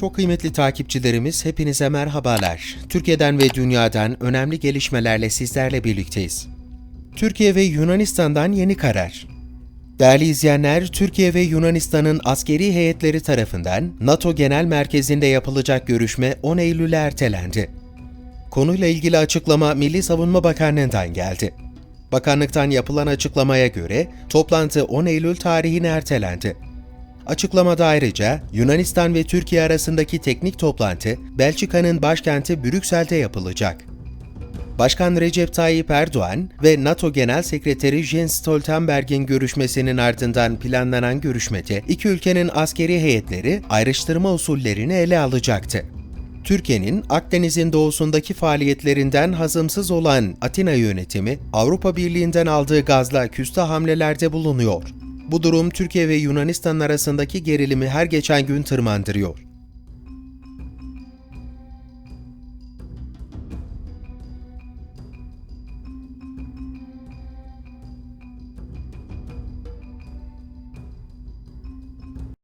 Çok kıymetli takipçilerimiz hepinize merhabalar. Türkiye'den ve dünyadan önemli gelişmelerle sizlerle birlikteyiz. Türkiye ve Yunanistan'dan yeni karar. Değerli izleyenler, Türkiye ve Yunanistan'ın askeri heyetleri tarafından NATO Genel Merkezi'nde yapılacak görüşme 10 Eylül'e ertelendi. Konuyla ilgili açıklama Milli Savunma Bakanlığı'ndan geldi. Bakanlıktan yapılan açıklamaya göre toplantı 10 Eylül tarihine ertelendi. Açıklamada ayrıca Yunanistan ve Türkiye arasındaki teknik toplantı Belçika'nın başkenti Brüksel'de yapılacak. Başkan Recep Tayyip Erdoğan ve NATO Genel Sekreteri Jens Stoltenberg'in görüşmesinin ardından planlanan görüşmede iki ülkenin askeri heyetleri ayrıştırma usullerini ele alacaktı. Türkiye'nin Akdeniz'in doğusundaki faaliyetlerinden hazımsız olan Atina yönetimi Avrupa Birliği'nden aldığı gazla küstah hamlelerde bulunuyor. Bu durum Türkiye ve Yunanistan arasındaki gerilimi her geçen gün tırmandırıyor.